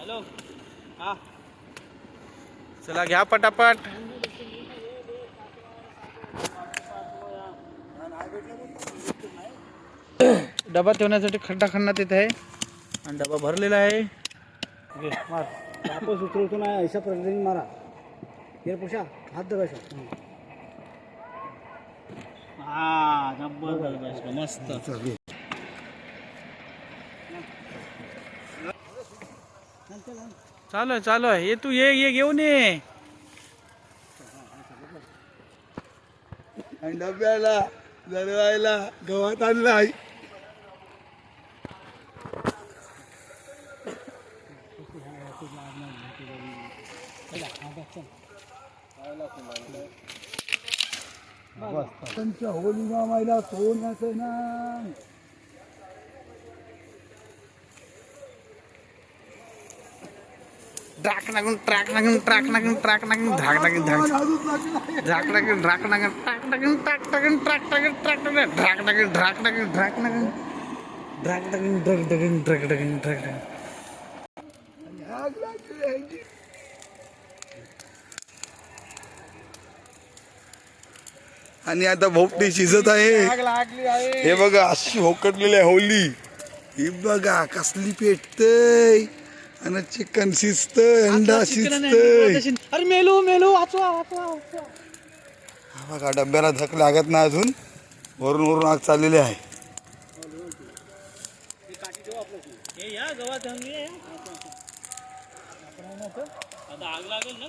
Hello. हा. चला घ्या पटापट. डबा ठेवण्यासाठी खड्डा खणण्यात येत आहे. आणि डबा भरलेला आहे. मार. वापस उतरवतो नाही अशा पद्धतीने मारा. हे पुषा हात दबायचा हा जबरदस्त मस्त. चालू आहे चालू आहे. ये तू ये ये घेऊन ये. आणि डब्याला दरवायला गव्हात आणलं आहे. त्यांच्या होली मामायला सोन्याचं नाही ड्राक लागून ट्रॅक लागून ट्रॅक लागून ट्रॅक लागून धाक लागून धाक झाक लागून ड्राक लागून ट्रॅक लागून ट्रॅक लागून ट्रॅक लागून ट्रॅक लागून ड्राक लागून ड्राक लागून ड्राक लागून. ड्राक लागून ड्रग डगून ड्रग डगून ड्रग डगून. आणि आता भोपटी शिजत आहे. हे बघा अशी होकटलेली आहे होली. ही बघा कसली पेटतय. आणि चिकन शिजतय अंडा शिजतय. अरे मेलू मेलू वाचवा वाचवा वाचवा हा बघा डब्याला धक लागत नाही अजून. वरून वरून आग चाललेली आहे. आग लागेल ना